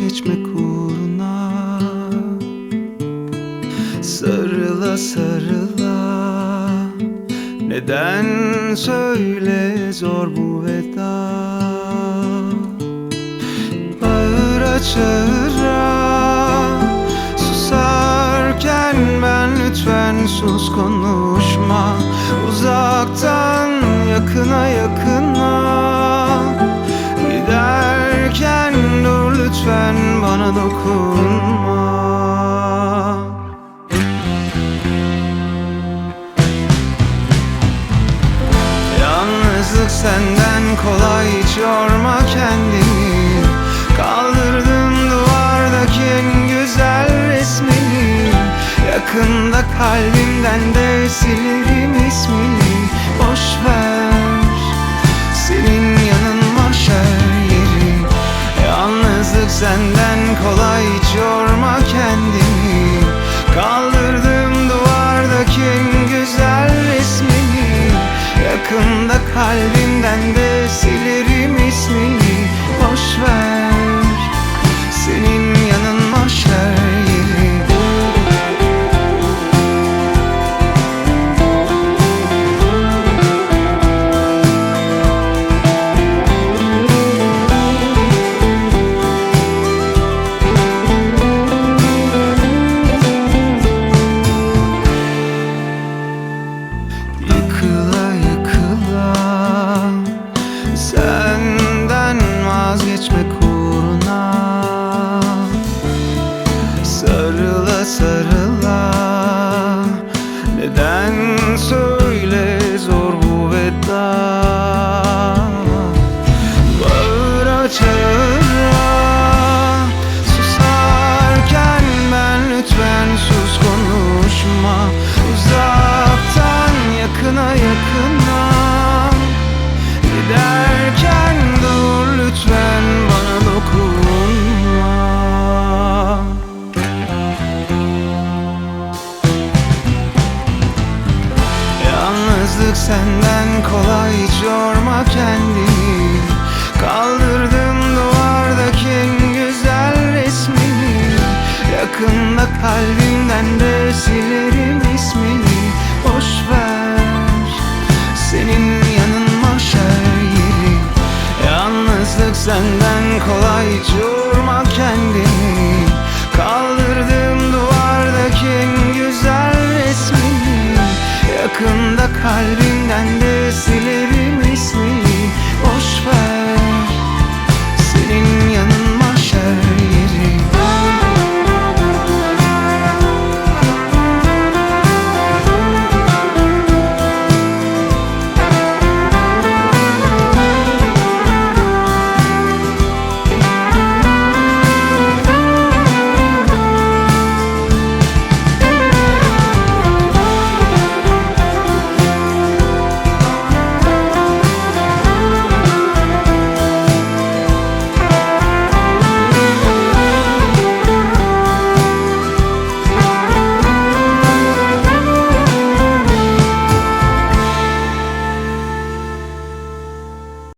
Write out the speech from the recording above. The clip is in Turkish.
vazgeçmek uğruna. Sarıla sarıla. Neden söyle zor bu veda? Bağıra çağıra. Susarken ben lütfen sus konuşma. Uzaktan dokunma. Yalnızlık senden kolay hiç yorma kendini. Kaldırdım duvardaki en güzel resmini. Yakında kalbimden de silerim ismini. Boş ver senin yanın mahşer yeri. Yalnızlık senden bu veda Bağıra çağıra senden kolay yorma kendini. Kaldırdım duvardaki güzel resmini. Yakında kalbimden de silerim ismini. Boş ver senin yanın mahşer yeri Yalnızlık senden kolay yorma Yakında kalbimden de silerim.